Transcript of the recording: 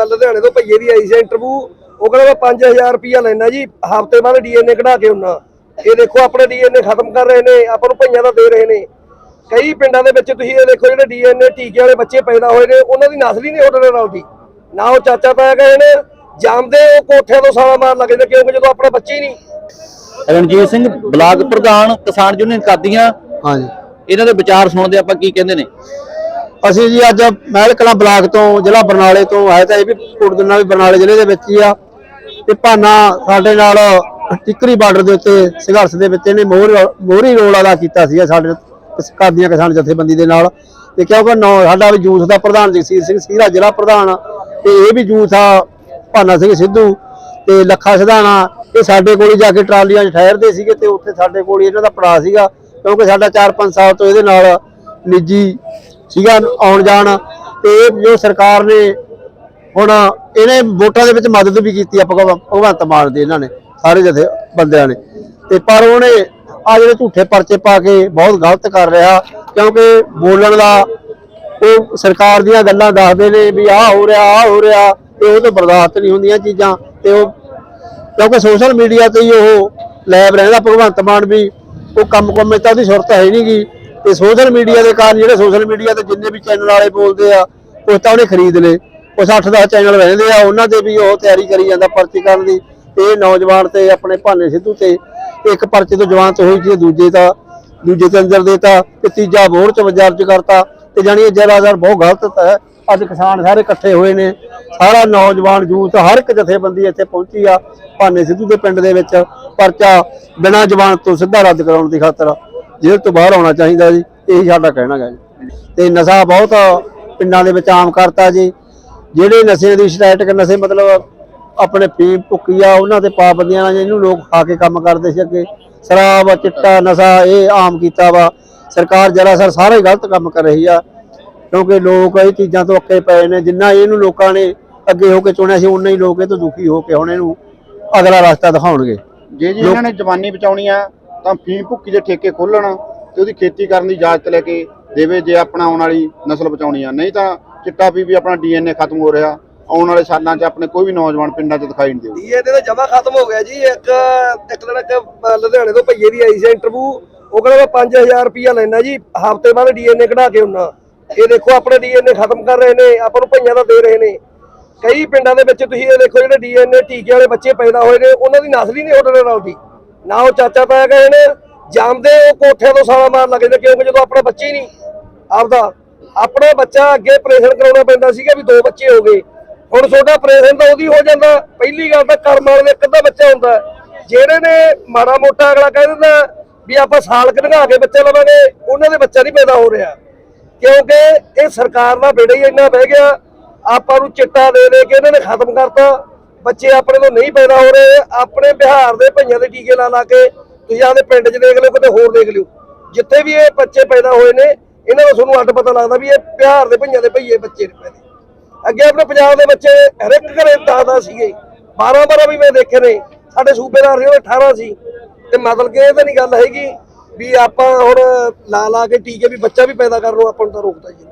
ਲੁਧਿਆਣੇ ਤੋਂ ਭਈਏ ਦੀ ਆਈ ਸੀ ਇੰਟਰਵਿਊ ਉਹ ਕਹਿੰਦਾ ਮੈਂ 5000 ਰੁਪਿਆ ਲੈਣਾ ਜੀ ਹਫ਼ਤੇ ਬਾਅਦ ਡੀਐਨਏ ਕਢਾ ਕੇ ਹੁੰਨਾ ਇਹ ਦੇਖੋ ਆਪਣੇ ਡੀਐਨਏ ਖਤਮ ਕਰ ਰਹੇ ਨੇ ਆਪਾਂ ਨੂੰ ਭਈਆਂ ਦਾ ਦੇ ਰਹੇ ਨੇ। ਕਈ ਪਿੰਡਾਂ ਦੇ ਵਿੱਚ ਤੁਸੀਂ ਇਹ ਦੇਖੋ ਜਿਹੜੇ ਡੀਐਨਏ ਟੀਕੇ ਵਾਲੇ ਬੱਚੇ ਪੈਦਾ ਹੋਏ ਨੇ ਉਹਨਾਂ ਦੀ ਨਸਲ ਹੀ ਨਹੀਂ ਉਹਦੇ ਨਾਲ ਰਲਦੀ ਨਾ ਉਹ ਚਾਚਾ ਤਾਇਆ ਗਏ ਨੇ ਜਾਂਦੇ ਉਹ ਕੋਠਿਆਂ ਤੋਂ ਸਾਲਾ ਮਾਰ ਲੱਗੇ ਨੇ ਕਿਉਂਕਿ ਜਦੋਂ ਆਪਣਾ ਬੱਚੇ ਹੀ ਨਹੀਂ। ਰਣਜੀਤ ਸਿੰਘ ਬਲਾਕ ਪ੍ਰਧਾਨ ਕਿਸਾਨ ਯੂਨੀਅਨ ਕਾਦੀਆਂ। ਹਾਂਜੀ। ਇਹਨਾਂ ਦੇ ਵਿਚਾਰ ਸੁਣਦੇ ਆਪਾਂ ਕੀ ਕਹਿੰਦੇ ਨੇ? ਅਸੀਂ ਜੀ ਅੱਜ ਮਹਿਲ ਕਲਾਂ ਬਲਾਕ ਤੋਂ ਜ਼ਿਲ੍ਹਾ ਬਰਨਾਲੇ ਤੋਂ ਆਏ ਤਾਂ ਇਹ ਵੀ ਕੁੜਦਨਾ ਵੀ ਬਰਨਾਲੇ ਜ਼ਿਲ੍ਹੇ ਦੇ ਵਿੱਚ ਹੀ ਆ। ਤੇ ਭਾਨਾ ਸਾਡੇ ਨਾਲ ਟਿੱਕਰੀ ਬਾਰਡਰ ਦੇ ਉੱਤੇ ਸੰਘਰਸ਼ ਦੇ ਵਿੱਚ ਇਹਨੇ ਮੋਹਰ ਮੋਹਰੀ ਰੋਲ ਅਦਾ ਕੀਤਾ ਸੀ ਸਾਡੇ ਕਿਸ- ਕਾਦੀਆਂ ਕਿਸਾਨ ਜਥੇਬੰਦੀ ਦੇ ਨਾਲ। ਤੇ ਕਿਉਂਕਿ ਨੌ ਸਾਡਾ ਵੀ ਜੂਥ ਦਾ ਪ੍ਰਧਾਨ ਜਗਸੀਰ ਸਿੰਘ ਸੀਰਾ ਜ਼ਿਲ੍ਹਾ ਪ੍ਰਧਾਨ ਆ, ਤੇ ਇਹ ਵੀ ਜੂਥ ਆ ਭਾਨਾ ਸਿੰਘ ਸਿੱਧੂ ਤੇ ਲੱਖਾ ਸਿਧਾਣਾ। ਇਹ ਸਾਡੇ ਕੋਲ ਹੀ ਜਾ ਕੇ ਟਰਾਲੀਆਂ 'ਚ ਠਹਿਰਦੇ ਸੀਗੇ ਤੇ ਉੱਥੇ ਸਾਡੇ ਕੋਲ ਇਹਨਾਂ ਦਾ ਪੜਾ ਸੀਗਾ। ਕਿਉਂਕਿ ਸਾਡਾ 4-5 ਸਾਲ ਤੋਂ ਇਹਦੇ ਨਾਲ ਨਿੱਜੀ ਸੀਗਾ, ਆਉਣ ਜਾਣ। ਤੇ ਜੋ ਸਰਕਾਰ ਨੇ ਹੁਣ ਇਹਨੇ ਵੋਟਾਂ ਦੇ ਵਿੱਚ ਮਦਦ ਵੀ ਕੀਤੀ ਆ ਭਗਵ- ਭਗਵੰਤ ਮਾਨ ਦੀ ਇਹਨਾਂ ਨੇ, ਸਾਰੇ ਜਥੇ ਬੰਦਿਆਂ ਨੇ। ਤੇ ਪਰ ਉਹਨੇ ਆ ਜਿਹੜੇ ਝੂਠੇ ਪਰਚੇ ਪਾ ਕੇ ਬਹੁਤ ਗਲਤ ਕਰ ਰਿਹਾ, ਕਿਉਂਕਿ ਬੋਲਣ ਦਾ ਉਹ ਸਰਕਾਰ ਦੀਆਂ ਗੱਲਾਂ ਦੱਸਦੇ ਨੇ ਵੀ ਆਹ ਹੋ ਰਿਹਾ, ਆਹ ਹੋ ਰਿਹਾ, ਤੇ ਉਹ ਤੋਂ ਬਰਦਾਸ਼ਤ ਨਹੀਂ ਹੁੰਦੀਆਂ ਚੀਜ਼ਾਂ। ਤੇ ਉਹ, ਕਿਉਂਕਿ ਸੋਸ਼ਲ ਮੀਡੀਆ ਤੇ ਹੀ ਉਹ ਲੈਬ ਰਹਿੰਦਾ, ਭਗਵੰਤ ਮਾਨ ਵੀ। ਉਹ ਕੰਮ ਕੰਮੇ ਤਾਂ ਉਹਦੀ ਸੁਰਤ ਹੈ ਹੀ ਨਹੀਂਗੀ ਤੇ ਸੋਸ਼ਲ ਮੀਡੀਆ ਦੇ ਕਾਰਨ ਜਿਹੜੇ ਸੋਸ਼ਲ ਮੀਡੀਆ ਤੇ ਜਿੰਨੇ ਵੀ ਚੈਨਲ ਵਾਲੇ ਬੋਲਦੇ ਆ, ਉਹ ਤਾਂ ਉਹਨੇ ਖਰੀਦ ਲਏ। ਉਹ 60 10 ਚੈਨਲ ਰਹਿੰਦੇ ਆ, ਉਹਨਾਂ ਤੇ ਵੀ ਉਹ ਤਿਆਰੀ ਕਰੀ ਜਾਂਦਾ ਪਰਚੀ ਕਰਨ ਦੀ। ਇਹ ਨੌਜਵਾਨ ਤੇ ਆਪਣੇ ਭਾਨੇ ਸਿੱਧੂ ਤੇ ਇੱਕ ਪਰਚੇ ਤੋਂ ਜਵਾਨ ਤੋਂ ਹੋਈ ਜੀ ਦੂਜੇ ਤਾਂ ਦੂਜੇ ਤੇ ਅੰਦਰ ਦੇਤਾ, ਤੇ ਤੀਜਾ ਬੋਰ ਚ ਵਜਾਰ ਚ ਕਰਤਾ। ਤੇ ਜਾਣੀ ਇਹ ਜਰਾਜ਼ਰ ਬਹੁਤ ਗਲਤ ਹੈ। ਅੱਜ ਕਿਸਾਨ ਸਾਰੇ ਇਕੱਠੇ ਹੋਏ ਨੇ। ਸਾਰਾ ਨੌਜਵਾਨ ਯੂਥ ਹਰ ਇੱਕ ਜਥੇਬੰਦੀ ਇੱਥੇ ਪਹੁੰਚੀ ਆ, ਭਾਨੇ ਸਿੱਧੂ ਦੇ ਪਿੰਡ ਦੇ ਵਿੱਚ। ਪਰਚਾ ਬਿਨਾਂ ਜਵਾਨ ਤੋਂ ਸਿੱਧਾ ਰੱਦ ਕਰਾਉਣ ਦੀ ਖਾਤਰ। ਜੇਲ੍ਹ ਤੋਂ ਬਾਹਰ ਆਉਣਾ ਚਾਹੀਦਾ ਜੀ ਇਹੀ ਸਾਡਾ ਕਹਿਣਾ ਹੈ ਜੀ। ਤੇ ਨਸ਼ਾ ਬਹੁਤ ਪਿੰਡਾਂ ਦੇ ਵਿੱਚ ਆਮ ਕਰਤਾ ਜੀ। ਜਿਹੜੇ ਨਸ਼ੇ ਦੀ ਸਟੈਟਿਕ ਨਸ਼ੇ ਮਤਲਬ ਆਪਣੇ ਫੀਮ ਭੁੱਕੀ ਆ ਉਹਨਾਂ ਤੇ ਪਾਬੰਦੀਆਂ ਇਹਨੂੰ ਲੋਕ ਖਾ ਕੇ ਕੰਮ ਕਰਦੇ ਸੀ ਅੱਗੇ। ਸ਼ਰਾਬ ਚਿੱਟਾ ਨਸ਼ਾ ਇਹ ਆਮ ਕੀਤਾ ਵਾ। ਸਰਕਾਰ ਜਰਾ ਸਰ ਸਾਰਾ ਗਲਤ ਕੰਮ ਕਰ ਰਹੀ ਆ। ਕਿਉਂਕਿ ਲੋਕ ਇਹ ਚੀਜ਼ਾਂ ਤੋਂ ਅੱਕੇ ਪਏ ਨੇ ਜਿੰਨਾ ਇਹਨੂੰ ਲੋਕਾਂ ਨੇ ਅੱਗੇ ਹੋ ਕੇ ਚੁਣਿਆ ਸੀ ਉਨਾ ਹੀ ਲੋਕ ਇਹ ਤੋਂ ਦੁਖੀ ਹੋ ਕੇ ਹੁਣ ਇਹਨੂੰ ਅਗਲਾ ਰਸਤਾ ਦਿਖਾਉਣਗੇ। ਜੇ ਜੀ ਇਹਨਾਂ ਨੇ ਜਵਾਨੀ ਬਚਾਉਣੀ ਆ ਤਾਂ ਫੀਮ ਭੁੱਕੀ ਦੇ ਠੇਕੇ ਖੋਲਣ ਤੇ ਉਹਦੀ ਖੇਤੀ ਕਰਨ ਦੀ ਇਜਾਜ਼ਤ ਲੈ ਕੇ ਦੇਵੇ ਜੇ ਆਪਣਾ ਆਉਣ ਵਾਲੀ ਨਸਲ ਬਚਾਉਣੀ ਆ। ਨਹੀਂ ਤਾਂ ਚਿੱਟਾ ਪੀ ਵੀ ਆਪਣਾ ਡੀਐਨਏ ਖਤਮ ਹੋ ਰਿਹਾ। ਆਉਣ ਵਾਲੇ ਸਾਲਾਂ 'ਚ ਆਪਣੇ ਕੋਈ ਵੀ ਨੌਜਵਾਨ ਪਿੰਡਾਂ 'ਚ ਦਿਖਾਈ ਨਹੀਂ ਦੇਊ ਡੀਐਨਏ ਦਾ ਜਮਾ ਖਤਮ ਹੋ ਗਿਆ ਜੀ। ਇੱਕ ਇੱਕ ਦਿਨ ਇੱਕ ਲੁਧਿਆਣੇ ਤੋਂ ਭਈਏ ਦੀ ਆਈ ਸੀ ਇੰਟਰਵਿਊ ਉਹ ਕਹਿੰਦਾ, ਮੈਂ 5000 ਰੁਪਿਆ ਲੈਣਾ ਜੀ। ਹਫ਼ਤੇ ਬਾਅਦ ਡੀਐਨਏ ਕਢਾ ਕੇ ਹੁੰਨਾ ਇਹ ਦੇਖੋ, ਆਪਣੇ ਡੀਐਨਏ ਖਤਮ ਕਰ ਰਹੇ ਨੇ। ਆਪਾਂ ਨੂੰ ਭਈਆਂ ਦਾ ਦੇ ਰਹੇ ਨੇ। ਕਈ ਪਿੰਡਾਂ ਦੇ ਵਿੱਚ ਤੁਸੀਂ ਇਹ ਦੇਖੋ, ਜਿਹੜੇ ਡੀਐਨਏ ਟੀਕੇ ਵਾਲੇ ਬੱਚੇ ਪੈਦਾ ਹੋਏ ਨੇ, ਉਹਨਾਂ ਦੀ ਨਸਲ ਹੀ ਨਹੀਂ ਉਹਦੇ ਨਾਲ ਰਲਦੀ ਨਾ ਉਹ ਚਾਚਾ ਤਾਇਆ ਗਏ ਨੇ, ਜਾਂਦੇ ਉਹ ਕੋਠਿਆਂ ਤੋਂ ਸਾਲਾ ਮਾਰ ਲੱਗੇ ਕਿਉਂਕਿ ਜਦੋਂ ਆਪਣਾ ਬੱਚੇ ਹੀ ਨਹੀਂ, ਆਪਦਾ, ਆਪਣਾ ਬੱਚਾ ਅੱਗੇ ਆਪਰੇਸ਼ਨ ਕਰਾਉਣਾ ਪੈਂਦਾ ਸੀਗਾ ਵੀ ਦੋ ਬੱਚੇ ਹੋ ਗਏ। ਹੁਣ ਤੁਹਾਡਾ ਆਪਰੇਸ਼ਨ ਤਾਂ ਉਹਦੀ ਹੋ ਜਾਂਦਾ, ਪਹਿਲੀ ਗੱਲ ਤਾਂ ਕਰਮ ਵਾਲੇ ਇੱਕ ਅੱਧਾ ਬੱਚਾ ਹੁੰਦਾ ਜਿਹੜੇ ਨੇ ਮਾੜਾ ਮੋਟਾ ਅਗਲਾ ਕਹਿ ਦਿੰਦਾ ਵੀ ਆਪਾਂ ਸਾਲ ਕਢਾ ਕੇ ਬੱਚਾ ਲਵਾਂਗੇ, ਉਹਨਾਂ ਦੇ ਬੱਚਾ ਨਹੀਂ ਪੈਦਾ ਹੋ ਰਿਹਾ। ਕਿਉਂਕਿ ਇਹ ਸਰਕਾਰ ਦਾ ਬੇੜਾ ਹੀ ਇੰਨਾ ਬਹਿ ਗਿਆ, ਆਪਾਂ ਨੂੰ ਚਿੱਟਾ ਦੇ ਦੇ ਕੇ ਇਹਨਾਂ ਨੇ ਖਤਮ ਕਰਤਾ। ਬੱਚੇ ਆਪਣੇ ਤੋਂ ਨਹੀਂ ਪੈਦਾ ਹੋ ਰਹੇ, ਆਪਣੇ ਬਿਹਾਰ ਦੇ ਭਈਆਂ ਦੇ ਟੀਕੇ ਲਾ ਲਾ ਕੇ ਤੁਸੀਂ ਆਪਦੇ ਪਿੰਡ 'ਚ ਦੇਖ ਲਿਓ, ਕਿਤੇ ਹੋਰ ਦੇਖ ਲਿਓ। ਜਿੱਥੇ ਵੀ ਇਹ ਬੱਚੇ ਪੈਦਾ ਹੋਏ ਨੇ, ਇਹਨਾਂ ਦਾ ਤੁਹਾਨੂੰ ਅੱਡ ਪਤਾ ਲੱਗਦਾ ਵੀ ਇਹ ਬਿਹਾਰ ਦੇ ਭਈਆਂ ਦੇ ਭਈਏ ਬੱਚੇ ਨੇ ਪੈਦੇ। ਅੱਗੇ ਆਪਣੇ ਪੰਜਾਬ ਦੇ ਬੱਚੇ, ਹਰ ਇੱਕ ਘਰੇ ਦਾਦਾ ਸੀਗੇ। 12 12 ਵੀ ਮੈਂ ਦੇਖੇ ਨੇ, ਸਾਡੇ ਸੂਬੇਦਾਰ ਸੀ ਉਹ 18 ਸੀ। ਤੇ ਮਤਲਬ ਕਿ ਇਹ ਤਾਂ ਨਹੀਂ ਗੱਲ ਹੈਗੀ ਵੀ ਆਪਾਂ ਹੁਣ ਲਾ ਲਾ ਕੇ ਟੀਕੇ ਵੀ ਬੱਚਾ ਵੀ ਪੈਦਾ ਕਰ ਲਓ ਆਪਾਂ ਨੂੰ ਤਾਂ ਰੋਕਦਾ ਜੀ